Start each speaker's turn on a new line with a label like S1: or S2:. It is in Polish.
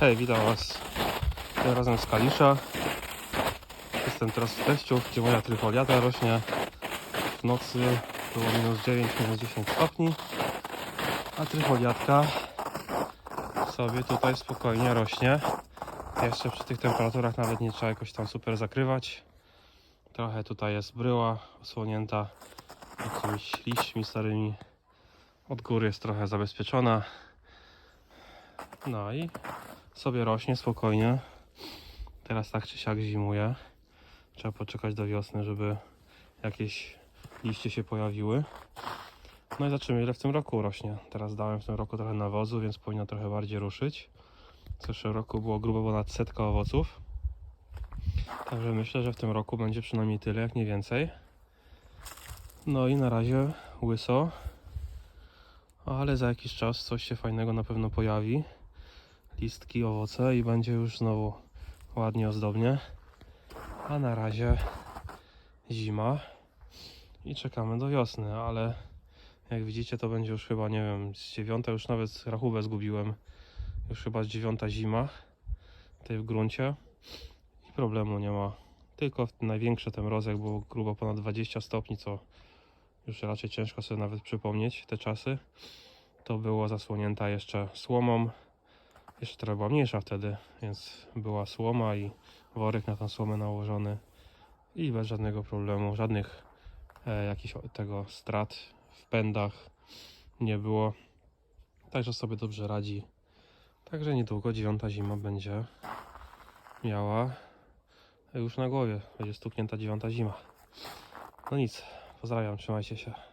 S1: Hej, witam Was tym razem z Kalisza. Jestem teraz w teściu, gdzie moja tryfoliata rośnie. W nocy było minus 9, minus 10 stopni, a tryfoliatka sobie tutaj spokojnie rośnie. Jeszcze przy tych temperaturach nawet nie trzeba jakoś tam super zakrywać. Trochę tutaj jest bryła osłonięta jakimiś liśćmi starymi. Od góry jest trochę zabezpieczona. No i sobie rośnie spokojnie. Teraz tak czy siak zimuje. Trzeba poczekać do wiosny, żeby jakieś liście się pojawiły. No i zobaczymy ile w tym roku rośnie. Teraz dałem w tym roku trochę nawozu, więc powinno trochę bardziej ruszyć. W zeszłym roku było grubo ponad setka owoców. Także myślę, że w tym roku będzie przynajmniej tyle, jak nie więcej. No i na razie łyso. Ale za jakiś czas coś się fajnego na pewno pojawi listki, owoce i będzie już znowu ładnie ozdobnie. A na razie zima i czekamy do wiosny, ale jak widzicie to będzie już chyba, nie wiem, z dziewiąta, już nawet rachubę zgubiłem. Już chyba z dziewiąta zima tutaj w gruncie i problemu nie ma. Tylko największy ten mrozek było grubo ponad 20 stopni, co już raczej ciężko sobie nawet przypomnieć te czasy. To było zasłonięta jeszcze słomą, jeszcze trochę była mniejsza wtedy, więc była słoma i worek na tą słomę nałożony i bez żadnego problemu, żadnych e, jakichś tego strat w pędach nie było. Także sobie dobrze radzi. Także niedługo dziewiąta zima będzie miała już na głowie. Będzie stuknięta dziewiąta zima. No nic, pozdrawiam, trzymajcie się.